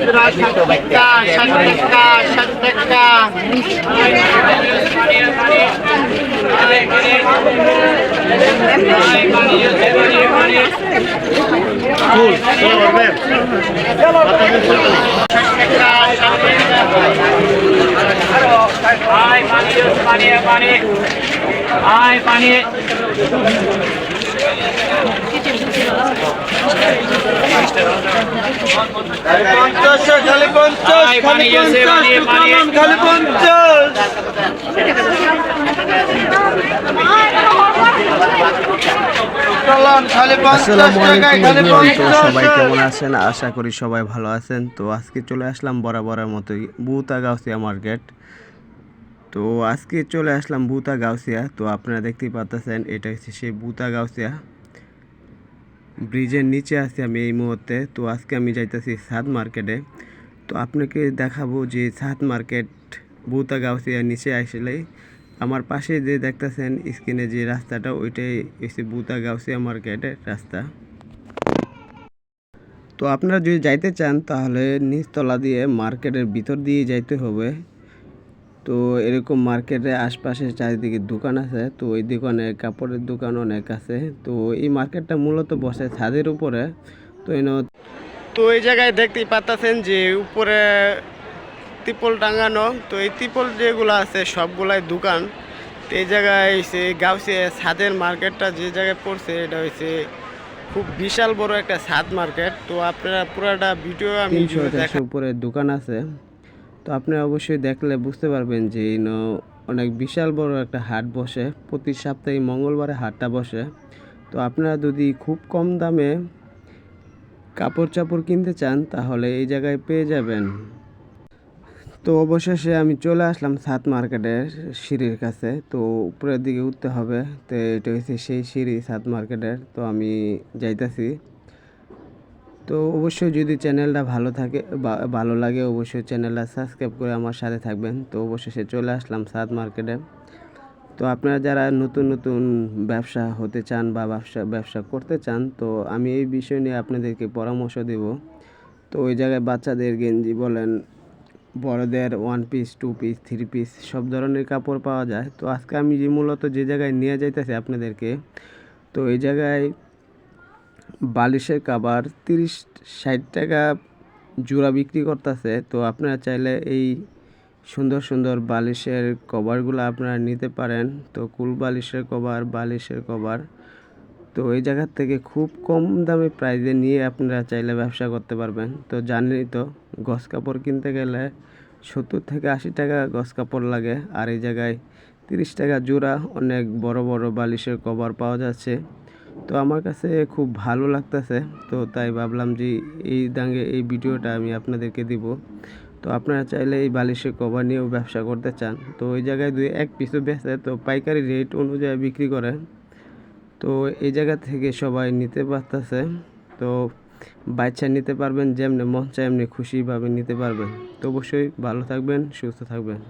খুচরা ষাট টাকা ষাট টাকা ষাট টাকা আয় পানি পানি পানি আয় পানি আশা করি সবাই ভালো আছেন তো আজকে চলে আসলাম বরাবরের মতোই বুতা গাউসিয়া মার্কেট তো আজকে চলে আসলাম বুতা গাউসিয়া তো আপনারা দেখতেই পাচ্ছেন এটা হচ্ছে সেই বুতা গাউসিয়া ব্রিজের নিচে আছি আমি এই মুহূর্তে। তো আজকে আমি যাইতেছি সাদ মার্কেটে। তো আপনাকে দেখাবো যে সাদ মার্কেট বুতা গাউসিয়া নিচে আসলেই আমার পাশে যে দেখতেছেন স্ক্রিনে যে রাস্তাটা, ওইটাই হচ্ছে বুতা গাউসিয়া মার্কেটের রাস্তা। তো আপনারা যদি যাইতে চান, তাহলে নিচতলা দিয়ে মার্কেটের ভিতর দিয়ে যাইতে হবে। তো এরকম মার্কেটের আশপাশে চারিদিকে দোকান আছে তো ওই দোকানে কাপড়ের দোকান অনেক আছে। তো এই মার্কেটটা মূলত বসে ছাদের উপরে। তো এই তো এই জায়গায় দেখতেই পাচ্ছেন যে উপরে ত্রিপল টাঙানো তো এই ত্রিপল যেগুলো আছে সবগুলাই দোকান। তো এই জায়গায় হচ্ছে গাউসে ছাদের মার্কেটটা যে জায়গায় পড়ছে এটা হচ্ছে খুব বিশাল বড় একটা ছাদ মার্কেট তো আপনারা পুরাটা ভিডিও আমি উপরে দোকান আছে। তো আপনারা অবশ্যই দেখলে বুঝতে পারবেন যে এই অনেক বিশাল বড় একটা হাট বসে। প্রতি সপ্তাহে মঙ্গলবারে হাটটা বসে। তো আপনারা যদি খুব কম দামে কাপড় চাপড় কিনতে চান, তাহলে এই জায়গায় পেয়ে যাবেন। তো অবশেষে আমি চলে আসলাম সাত মার্কেটের সিঁড়ির কাছে। তো উপরের দিকে উঠতে হবে। তো এটা হচ্ছে সেই সিঁড়ি সাত মার্কেটের। তো আমি যাইতাছি। তো অবশ্যই যদি চ্যানেলটা ভালো থাকে ভালো লাগে, অবশ্যই চ্যানেলটা সাবস্ক্রাইব করে আমার সাথে থাকবেন। তো অবশেষে চলে আসলাম সাত মার্কেটে। তো আপনারা যারা নতুন নতুন ব্যবসা হতে চান বা ব্যবসা ব্যবসা করতে চান, তো আমি এই বিষয় নিয়ে আপনাদেরকে পরামর্শ দেব। তো ওই জায়গায় বাচ্চাদের গেঞ্জি বলেন, বড়দের one piece two piece three piece সব ধরনের কাপড় পাওয়া যায়। তো আজকে আমি যে মূলত যে জায়গায় নিয়ে যাইতেছি আপনাদেরকে, তো এই জায়গায় বালিশের কাবার তিরিশ ষাট টাকা জোড়া বিক্রি করতেছে। তো আপনারা চাইলে এই সুন্দর সুন্দর বালিশের কভারগুলো আপনারা নিতে পারেন। তো কুল বালিশের কভার বালিশের কভার। তো এই জায়গার থেকে খুব কম দামে প্রাইজে নিয়ে আপনারা চাইলে ব্যবসা করতে পারবেন। তো জানেনই তো গস কাপড় কিনতে গেলে সত্তর থেকে আশি টাকা গস কাপড় লাগে। আর এই জায়গায় তিরিশ টাকা জোড়া অনেক বড় বড় বালিশের কভার পাওয়া যাচ্ছে। তো আমার কাছে খুব ভালো লাগতেছে, তো তাই ভাবলাম যে এই দাঙ্গে এই ভিডিওটা আমি আপনাদেরকে দিব। তো আপনারা চাইলে এই বালিশের কভার নিয়েও ব্যবসা করতে চান। তো ওই জায়গায় দুই এক পিসও বেচে, তো পাইকারি রেট অনুযায়ী বিক্রি করে। তো এই জায়গা থেকে সবাই নিতে পারতেছে। তো বাচ্চা নিতে পারবেন, যেমনি মন চায়, এমনি খুশিভাবে নিতে পারবেন। তো অবশ্যই ভালো থাকবেন, সুস্থ থাকবেন।